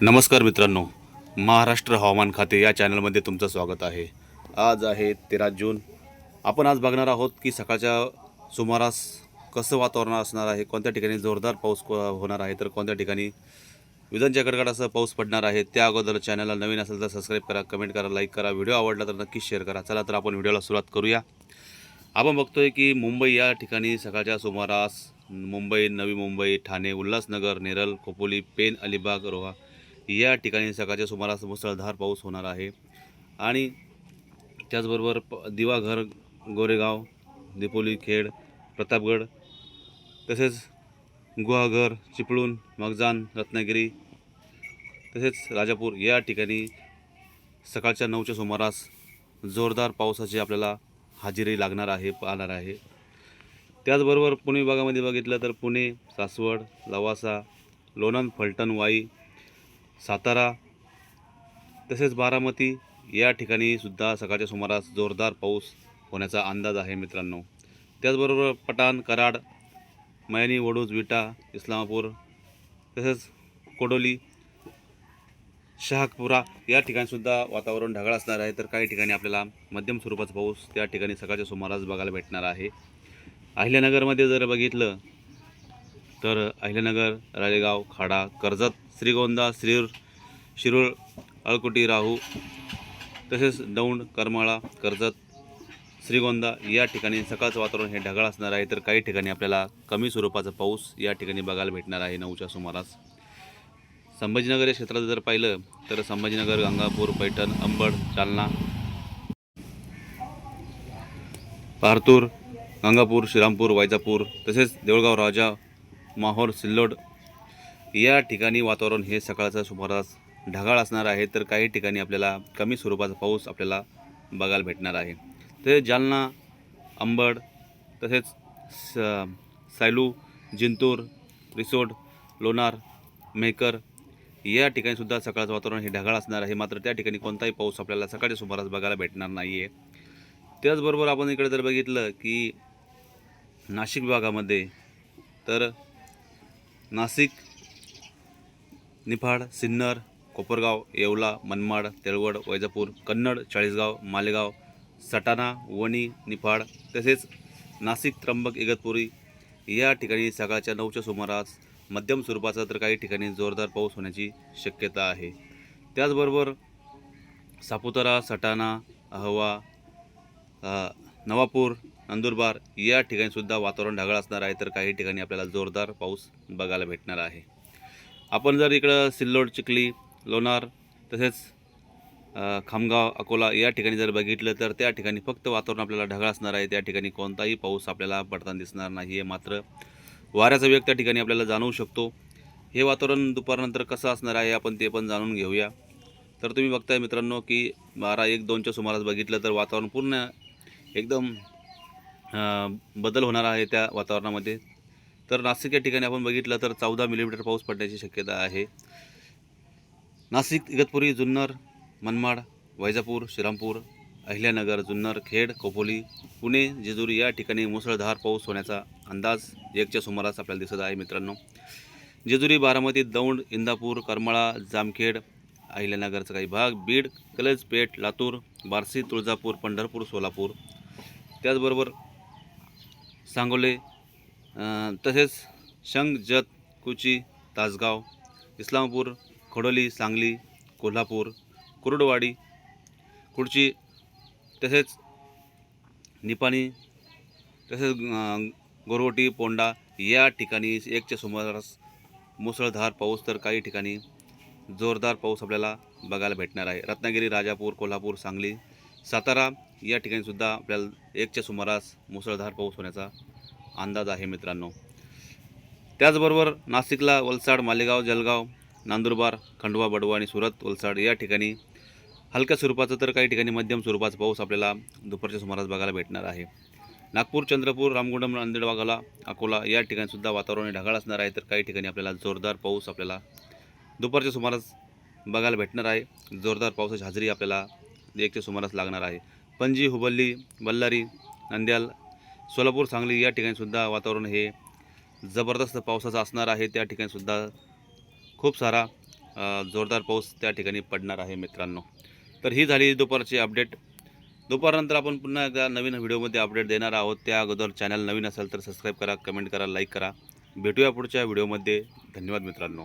नमस्कार मित्रांनो महाराष्ट्र हवामान खाते या चॅनलमध्ये तुमचं स्वागत आहे. आज आहे तेरा जून. आपण आज बघणार आहोत की सकाळच्या सुमारास कसं वातावरण असणार आहे कोणत्या ठिकाणी जोरदार पाऊस होणार आहे तर कोणत्या ठिकाणी विजांच्या गडगडासह पाऊस पडणार आहे त्या अगोदर चॅनलला नवीन असेल तर सबस्क्राईब करा कमेंट करा लाईक करा व्हिडिओ आवडला तर नक्कीच शेअर करा. चला तर आपण व्हिडिओला सुरुवात करूया. आपण बघतोय की मुंबई या ठिकाणी सकाळच्या सुमारास मुंबई नवी मुंबई ठाणे उल्हासनगर नेरल खोपोली पेन अलिबाग रोहा या ठिकाणी सकाळच्या सुमारास मुसळधार पाऊस होणार आहे. आणि त्याचबरोबर प दिवाघर गोरेगाव दिपोली खेड प्रतापगड तसेच गुहागर चिपळूण मगजान रत्नागिरी तसेच राजापूर या ठिकाणी सकाळच्या नऊच्या सुमारास जोरदार पावसाची आपल्याला हजेरी लागणार आहे पाहणार आहे. त्याचबरोबर पुणे विभागामध्ये बघितलं तर पुणे सासवड लवासा लोणंद फलटण वाई सातारा तसेच बारामती या ठिकाणी सुद्धा सकाळच्या सुमारास जोरदार पाऊस होण्याचा अंदाज आहे मित्रांनो. त्याचबरोबर पठाण कराड मयानी वडूज विटा इस्लामापूर तसेच कोडोली शहापुरा या ठिकाणीसुद्धा वातावरण ढगाळ असणार आहे. तर काही ठिकाणी आपल्याला मध्यम स्वरूपाचा पाऊस त्या ठिकाणी सकाळच्या सुमारास बघायला भेटणार आहे. अहिल्यानगरमध्ये जर बघितलं तर अहिल्यानगर राळेगाव खाडा कर्जत श्रीगोंदा श्रीर शिरूळ अळकुटी राहू तसेच दौंड करमाळा कर्जत श्रीगोंदा या ठिकाणी सकाळचं वातावरण हे ढगाळ असणार आहे. तर काही ठिकाणी आपल्याला कमी स्वरूपाचा पाऊस या ठिकाणी बघायला भेटणार आहे नऊच्या सुमारास. संभाजीनगर या क्षेत्रात जर पाहिलं तर संभाजीनगर गंगापूर पैठण अंबड जालना पारतूर गंगापूर श्रीरामपूर वैजापूर तसेच देऊळगाव राजा माहोर सिल्लोड या ठिकाणी वातावरण हे सकाळचं सुमारास ढगाळ असणार आहे तर काही ठिकाणी आपल्याला कमी स्वरूपाचा पाऊस आपल्याला बघायला भेटणार आहे. तर जालना अंबड तसेच स सायलू जिंतूर रिसोड लोणार मेकर या ठिकाणीसुद्धा सकाळचं वातावरण हे ढगाळ असणार आहे. मात्र त्या ठिकाणी कोणताही पाऊस आपल्याला सकाळच्या सुमारास बघायला भेटणार नाही आहे त्याचबरोबर आपण इकडे जर बघितलं की नाशिक विभागामध्ये तर नाशिक निफाड सिन्नर कोपरगाव येवला मनमाड तेळवड वैजापूर कन्नड चाळीसगाव मालेगाव सटाणा वणी निफाड तसेच नाशिक त्र्यंबक इगतपुरी या ठिकाणी सकाळच्या नऊच्या सुमारास मध्यम स्वरूपाचा तर काही ठिकाणी जोरदार पाऊस होण्याची शक्यता आहे. त्याचबरोबर सापुतारा सटाणा अहवा नवापूर नंदुरबार या ठिकाणीसुद्धा वातावरण ढगाळ असणार आहे तर काही ठिकाणी आपल्याला जोरदार पाऊस बघायला भेटणार आहे. आपण जर इकडं सिल्लोड चिखली लोणार तसेच खामगाव अकोला या ठिकाणी जर बघितलं तर त्या ठिकाणी फक्त वातावरण आपल्याला ढगाळ असणार आहे. त्या ठिकाणी कोणताही पाऊस आपल्याला पडताना दिसणार नाही. आहे मात्र वाऱ्याचा वेग त्या ठिकाणी आपल्याला जाणवू शकतो. हे वातावरण दुपारनंतर कसं असणार आहे आपण ते पण जाणून घेऊया. तर तुम्ही बघताय मित्रांनो की बारा एक दोनच्या सुमारास बघितलं तर वातावरण पूर्ण एकदम बदल होणार आहे त्या वातावरणामध्ये. तर नाशिक या ठिकाणी आपण बघितलं तर चौदा मिलीमीटर पाऊस पडण्याची शक्यता आहे. नाशिक इगतपुरी जुन्नर मनमाड वैजापूर श्रीरामपूर अहिल्यानगर जुन्नर खेड कोपोली पुणे जेजुरी या ठिकाणी मुसळधार पाऊस होण्याचा अंदाज एकच्या सुमारास आपल्याला दिसत आहे मित्रांनो. जेजुरी बारामती दौंड इंदापूर करमाळा जामखेड अहिल्यानगरचा काही भाग बीड कलजपेठ लातूर बार्शी तुळजापूर पंढरपूर सोलापूर. त्याचबरोबर सांगोले तसेच शंख जत कुची तासगाव इस्लामपूर खडोली सांगली कोल्हापूर कुरडवाडी कुडची तसेच निपाणी तसेच गोरवटी पोंडा या ठिकाणी एकच्या सुमारास मुसळधार पाऊस तर काही ठिकाणी जोरदार पाऊस आपल्याला बघायला भेटणार आहे. रत्नागिरी राजापूर कोल्हापूर सांगली सातारा या ठिकाणीसुद्धा आपल्याला एकच्या सुमारास मुसळधार पाऊस होण्याचा अंदाज आहे मित्रांनो. त्याचबरोबर नाशिकला वलसाड मालेगाव जलगाव नांदुरबार खंडवा बडवा आणि सुरत वलसाड या ठिकाणी हलक्या स्वरूपाचं तर काही ठिकाणी मध्यम स्वरूपाचा पाऊस आपल्याला दुपारच्या सुमारास बघायला भेटणार आहे. नागपूर चंद्रपूर रामगुंडम नांदेड वाघाला अकोला या ठिकाणीसुद्धा वातावरण ढगाळ असणार आहे तर काही ठिकाणी आपल्याला जोरदार पाऊस आपल्याला दुपारच्या सुमारास बघायला भेटणार आहे. जोरदार पावसाची हजेरी आपल्याला एकच्या सुमारास लागणार आहे. पणजी हुबल्ली बल्लारी नंद्याल सोलापूर सांगली या ठिकाणीसुद्धा वातावरण हे जबरदस्त पावसाचं असणार आहे. त्या ठिकाणीसुद्धा खूप सारा जोरदार पाऊस त्या ठिकाणी पडणार आहे मित्रांनो. तर ही झाली दुपारची अपडेट. दुपारनंतर आपण पुन्हा एकदा नवीन व्हिडिओमध्ये अपडेट देणार आहोत. त्या अगोदर चॅनल नवीन असेल तर सबस्क्राईब करा कमेंट करा लाईक करा. भेटूया पुढच्या व्हिडिओमध्ये. धन्यवाद मित्रांनो.